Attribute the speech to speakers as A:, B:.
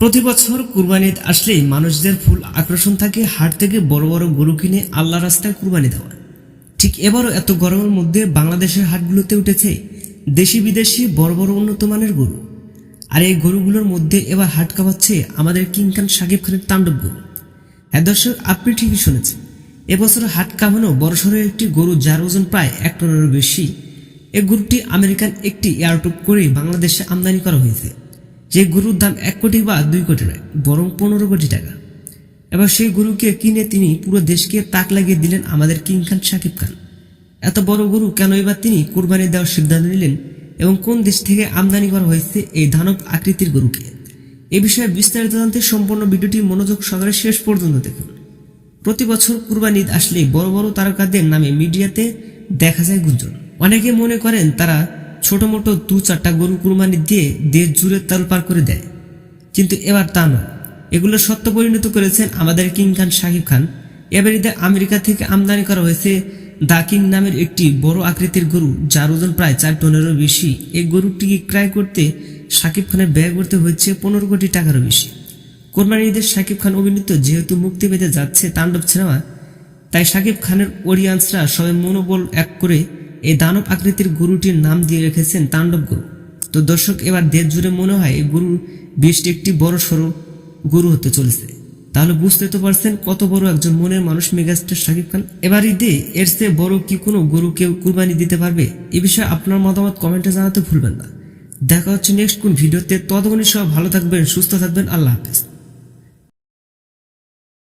A: প্রতি বছর কুরবানি আসলেই মানুষদের ফুল আকর্ষণ থাকে, হাট থেকে বড় বড় গরু কিনে আল্লাহ রাস্তায় কুরবানি দেওয়া ঠিক এবারও এত গরমের মধ্যে বাংলাদেশের হাটগুলোতে উঠেছে দেশি বিদেশি বড় বড় উন্নত মানের গরু। আর এই গরুগুলোর মধ্যে এবার হাট কাঁপাচ্ছে আমাদের কিংখান সাকিব খানের তাণ্ডব গরু। হ্যাঁ দর্শক, আপনি ঠিকই শুনেছেন, এবছর হাট কামানো বড়সড় একটি গরু যার ওজন প্রায় এক টনেরও বেশি এই গরুটি আমেরিকান একটি এয়ারটুক করে বাংলাদেশে আমদানি করা হয়েছে। যে গরুর দাম এক কোটি বা দুই কোটি নয়, বরং পনেরো কোটি টাকা। এবার সেই গরুকে কিনে তিনি পুরো দেশকে তাক লাগিয়ে দিলেন আমাদের কিং খান শাকিব খান। এত বড় গরু কেন এবার তিনি কোরবানি দেওয়ার সিদ্ধান্ত নিলেন এবং কোন দেশ থেকে আমদানি করা হয়েছে এই দানব আকৃতির গরুকে? এ বিষয়ে বিস্তারিত জানতে সম্পূর্ণ ভিডিওটি মনোযোগ সহকারে শেষ পর্যন্ত দেখুন। প্রতি বছর কুরবানি ঈদ আসলেই বড় বড় তারকাদের নামে মিডিয়াতে দেখা যায় গুঞ্জন। অনেকে মনে করেন তারা ছোট মোটো দু চারটা গরু কুরবানি দিয়ে দেশ জুড়ে তালপার করে দেয়। কিন্তু এবার তা নয়। এগুলো সত্য পরিণত করেছেন আমাদের কিং খান শাকিব খান। এবার ঈদে আমেরিকা থেকে আমদানি করা হয়েছে দা কিং নামের একটি বড় আকৃতির গরু, যার ওজন প্রায় চার টনেরও বেশি। এই গরুটিকে ক্রয় করতে শাকিব খানের ব্যয় করতে হচ্ছে পনেরো কোটি টাকারও বেশি। কোরবানি ঈদের শাকিব খান অভিনীত যেহেতু মুক্তি পেতে যাচ্ছে তাণ্ডব সিনেমা, তাই শাকিব খানের অডিয়েন্সরা সবাই মনোবল এক করে এই দানব আকৃতির গরুটির নাম দিয়ে রেখেছেন তাণ্ডব গরু। তো দর্শক, এবার দেশ জুড়ে মনে হয় এই গরু বেশটি একটি বড় সড়ো গরু হতে চলেছে। তাহলে বুঝতে তো পারছেন কত বড় একজন মনের মানুষ মেগাস্টার শাকিব খান। এবার ঈদে এর চেয়ে বড় কি কোনো গরু কেউ কুরবানি দিতে পারবে? এ বিষয়ে আপনার মতামত কমেন্টে জানাতে ভুলবেন না। দেখা হচ্ছে নেক্সট কোন ভিডিওতে। ততক্ষণই সব ভালো থাকবেন, সুস্থ থাকবেন। আল্লাহ হাফেজ।